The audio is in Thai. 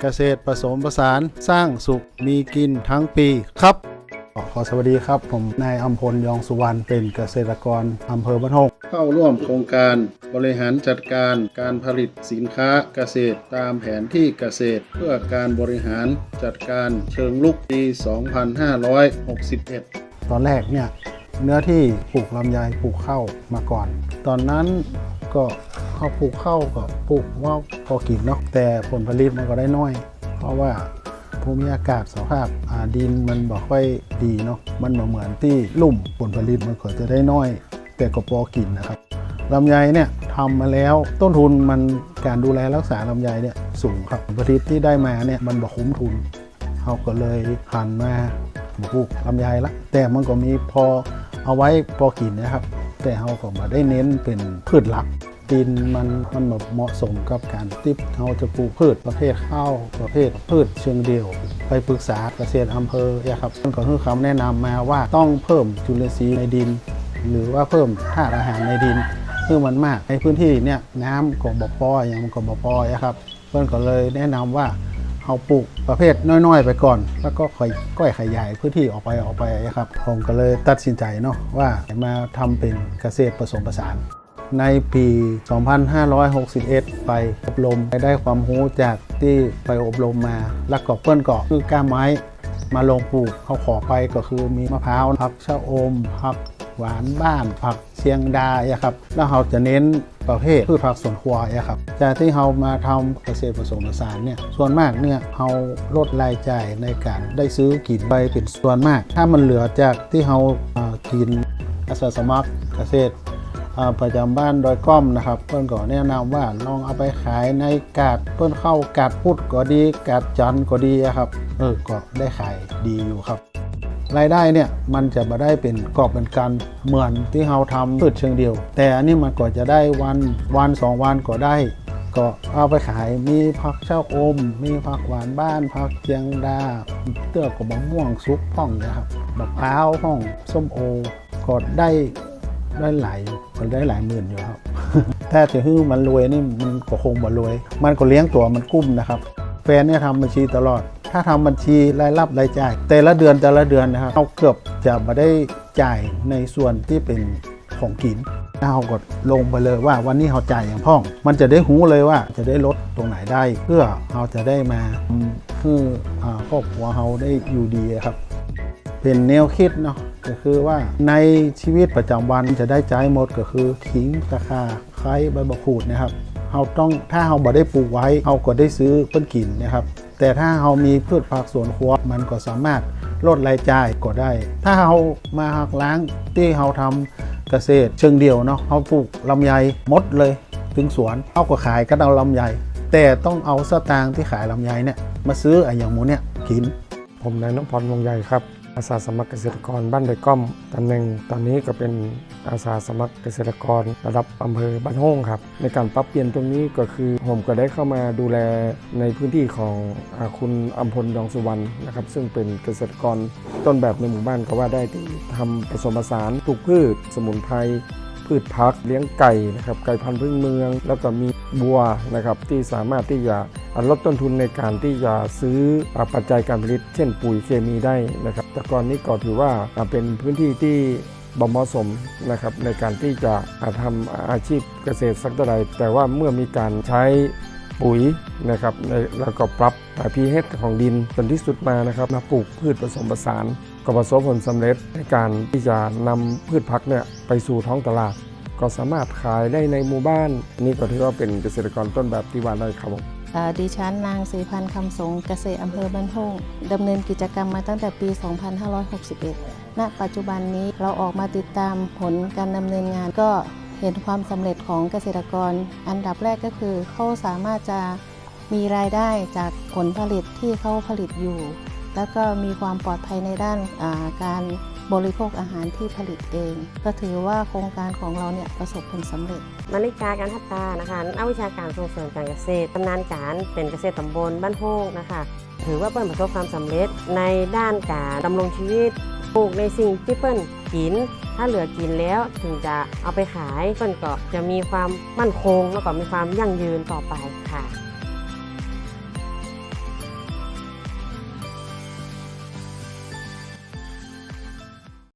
เกษตรผสมผสานสร้างสุขมีกินทั้งปีครับ ขอสวัสดีครับ ผมนายอัมพลยองสุวรรณเป็นเกษตรกรอำเภอบ้านฮงเข้าร่วมโครงการบริหารจัดการการผลิตสินค้าเกษตรตามแผนที่เกษตร เพื่อการบริหารจัดการเชิงลุกปี 2561 ตอนแรกเนี่ยเนื้อที่ปลูกลำไยปลูกข้าวมาก่อน ตอนนั้นก็ เขาปลูกข้าวก็ปลูกว่าพอกินเนาะแต่ผลผลิตมันก็ได้น้อย เพราะว่าภูมิอากาศสภาพอ่าดินมันบอกค่อยดีเนาะมันบ่เหมือนที่ลุ่มผลผลิตมันก็จะได้น้อย แต่ก็พอกินนะครับลำไยเนี่ยทำมาแล้วต้นทุนมันการดูแลรักษาลำไยเนี่ยสูงครับผลผลิตที่ได้มาเนี่ยมันบ่คุ้มทุนเขาก็เลยหันมาปลูกลำไยละ แต่มันก็มีพอเอาไว้พอกินนะครับ แต่เขาก็มาได้เน้นเป็นพืชหลัก ดินมันมันแบบเหมาะสมกับการที่เราจะปลูกพืชประเภทข้าวประเภทพืชเชิงเดี่ยว ไปปรึกษาเกษตรอำเภอครับมันก็คือคำแนะนำมาว่าต้องเพิ่มจุลินทรีย์ในดิน หรือว่าเพิ่มธาตุอาหารในดินเพื่อมันมากในพื้นที่เนี่ยน้ำก็บ่พออย่างมันก็บ่พอครับเพื่อนก็เลยแนะนำว่าเอาปลูกประเภทน้อยๆ ไปก่อน แล้วก็ค่อยก้อยขยายพื้นที่ออกไปออกไปครับผมก็เลยตัดสินใจเนาะว่ามาทำเป็นเกษตรผสมผสาน ในปี 2561 ไปอบรมไปได้ความรู้จากที่ไปอบรมมาแล้วก็เปิ้นก็คือก้าไม้มาลงปลูกเขาขอไปก็คือมีมะพร้าวผักชะอมผักหวานบ้านผักเชียงดาอะครับแล้วเราจะเน้นประเภทพืชผักสวนครัวอะครับจากที่เรามาทำเกษตรผสมผสานเนี่ยส่วนมากเนี่ยเราลดรายจ่ายในการได้ซื้อกินไปเป็นส่วนมาก ถ้ามันเหลือจากที่เรากินอาสาสมัครเกษตร ประจำบ้านดอยก้อมนะครับ เพื่อนก็แนะนำว่าลองเอาไปขายในกาดเพื่อนเข้ากาดพุดก็ดีกาดจันก็ดีครับเออก็ได้ขายดีอยู่ครับ รายได้เนี่ยมันจะมาได้เป็นกอบเป็นกันเหมือนที่เราทำพืชเชิงเดียว แต่อันนี้มันก็จะได้วันวันสองวันก็ได้ ก็เอาไปขายมีผักเช่าอม มีผักหวานบ้านผักเจียงดาเตื้อกับมะม่วงซุปพ่องนะครับมะพร้าวพ่องส้มโอก็ได้ ได้หลายก็ได้หลายหมื่นอยู่ครับถ้าจะฮื้อมันรวยนี่มันก็คงบ่รวย มันก็เลี้ยงตัวมันกุ้มนะครับแฟนเนี่ยทำบัญชีตลอด ถ้าทำบัญชีรายรับรายจ่าย แต่ละเดือนแต่ละเดือนนะครับเราเกือบจะมาได้จ่ายในส่วนที่เป็นของกินถ้าเรากดลงไปเลยว่าวันนี้เราจ่ายอย่างพ่อง มันจะได้หูเลยว่าจะได้ลดตรงไหนได้ เพื่อเราจะได้มาทำให้อ่าครอบครัวเราได้อยู่ดีครับ เป็นแนวคิดเนาะ ก็คือว่าในชีวิตประจำวันจะได้ใจหมดก็คือขิงตะขาไคร้ใบมะกรูดนะครับเราต้องถ้าเราบ่ได้ปลูกไว้เราก็ได้ซื้อเพิ่นกินนะครับ แต่ถ้าเรามีพืชผักสวนครัวมันก็สามารถลดรายจ่ายก็ได้ ถ้าเรามาหักล้างที่เราทำเกษตร เชิงเดียวเนาะเราปลูกลำไยหมดเลย ถึงสวนเอาก็ขายก็เอาลำไยแต่ต้องเอาสตางค์ที่ขายลำไยเนี่ยมาซื้อไอ้อย่างหมูเนี่ยกิน ผมนายนพพรวงใหญ่ครับ อาสาสมัครเกษตรกรบ้านไดก้อมตำแหน่งตอนนี้ก็เป็นอาสาสมัครเกษตรกรระดับอำเภอบ้านโฮงครับ ในการปรับเปลี่ยนตรงนี้ก็คือผมก็ได้เข้ามาดูแลในพื้นที่ของอคุณอัมพลยองสุวรรณนะครับ ซึ่งเป็นเกษตรกรต้นแบบในหมู่บ้านก็ว่าได้ที่ทำผสมผสานปลูกพืช สมุนไพรพืชพักเลี้ยงไก่นะครับไก่พันธุ์พื้นเมือง แล้วก็มีบัวนะครับที่สามารถที่จะ ลดต้นทุนในการที่จะซื้อปัจจัยการผลิต เช่นปุ๋ยเคมีได้นะครับ แต่ก่อนนี้ก็ถือว่าเป็นพื้นที่ที่บ่เหมาะสมนะครับในการที่จะอ่าทำอาชีพเกษตรสักเท่าใดแต่ว่าเมื่อมีการใช้ปุ๋ยนะครับแล้วก็ปรับพีเฮของดินจนที่สุดมานะครับมาปลูกพืชผสมผสานก็ประสบผลสำเร็จในการที่จะนำพืชพักเนี่ยไปสู่ท้องตลาด ก็สามารถขายได้ในหมู่บ้าน นี่ก็ถือว่าเป็นเกษตรกรต้นแบบที่ว่าได้ครับผม ดิฉันนางศรีพันธ์คำสงเกษตรอำเภอบ้านโฮงดำเนินกิจกรรมมาตั้งแต่ปี 2561 ณ ปัจจุบันนี้เราออกมาติดตามผลการดำเนินงานก็เห็นความสำเร็จของเกษตรกร อันดับแรกก็คือเขาสามารถจะมีรายได้จากผลผลิตที่เขาผลิตอยู่ แล้วก็มีความปลอดภัยในด้านการ บริโภคอาหารที่ผลิตเอง ก็ถือว่าโครงการของเราเนี่ยประสบผลสำเร็จมาริกาการทัตตานะคะนักวิชาการส่งเสริมการเกษตรตำนานการเป็นเกษตรตำบลบ้านโฮงนะคะ ถือว่าเปิ้ลประสบความสำเร็จในด้านการดำรงชีวิตปลูกในสิ่งที่เปิ้ลกิน ถ้าเหลือกินแล้วถึงจะเอาไปขายเปิ้ลก็จะมีความมั่นคงแล้วก็มีความยั่งยืนต่อไปค่ะ